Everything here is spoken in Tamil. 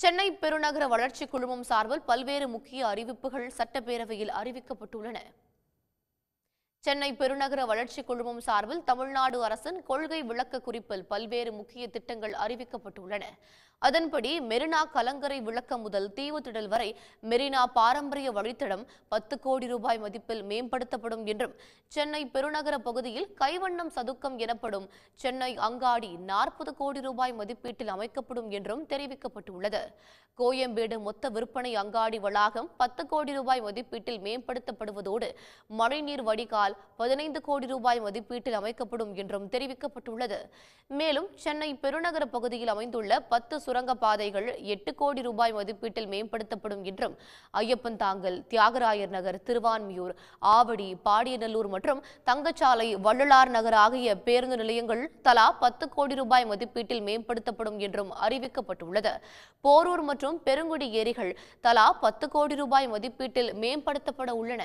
சென்னை பெருநகர வளர்ச்சி குழுமம் சார்பில் பல்வேறு முக்கிய அறிவிப்புகள் சட்டப்பேரவையில் அறிவிக்கப்பட்டுள்ளன. சென்னை பெருநகர வளர்ச்சி குழுமம் சார்பில் தமிழ்நாடு அரசின் கொள்கை விளக்க குறிப்பில் பல்வேறு முக்கிய திட்டங்கள் அறிவிக்கப்பட்டுள்ளன. அதன்படி மெரினா கலங்கரை விளக்கம் முதல் தீவுத்திடல் வரை மெரினா பாரம்பரிய வழித்தடம் பத்து கோடி ரூபாய் மதிப்பில் மேம்படுத்தப்படும் என்றும் சென்னை பெருநகர பகுதியில் கைவண்ணம் சதுக்கம் எனப்படும் சென்னை அங்காடி நாற்பது கோடி ரூபாய் மதிப்பீட்டில் அமைக்கப்படும் என்றும் தெரிவிக்கப்பட்டுள்ளது. கோயம்பேடு மொத்த விற்பனை அங்காடி வளாகம் பத்து கோடி ரூபாய் மதிப்பீட்டில் மேம்படுத்தப்படுவதோடு மழைநீர் வடிகால் பதினைந்து கோடி ரூபாய் மதிப்பீட்டில் அமைக்கப்படும் என்றும் தெரிவிக்கப்பட்டுள்ளது. மேலும் சென்னை பெருநகர பகுதியில் அமைந்துள்ள பத்து சுரங்க பாதைகள் எட்டு கோடி ரூபாய் மதிப்பீட்டில் மேம்படுத்தப்படும் என்றும் ஐயப்பன் தாங்கல் தியாகராயர் நகர் திருவான்மியூர் ஆவடி பாடியநல்லூர் மற்றும் தங்கச்சாலை வள்ளலார் நகர் ஆகிய பேருந்து நிலையங்கள் தலா பத்து கோடி ரூபாய் மதிப்பீட்டில் மேம்படுத்தப்படும் என்றும் அறிவிக்கப்பட்டுள்ளது. போரூர் மற்றும் பெருங்குடி ஏரிகள் தலா பத்து கோடி ரூபாய் மதிப்பீட்டில் மேம்படுத்தப்பட உள்ளன.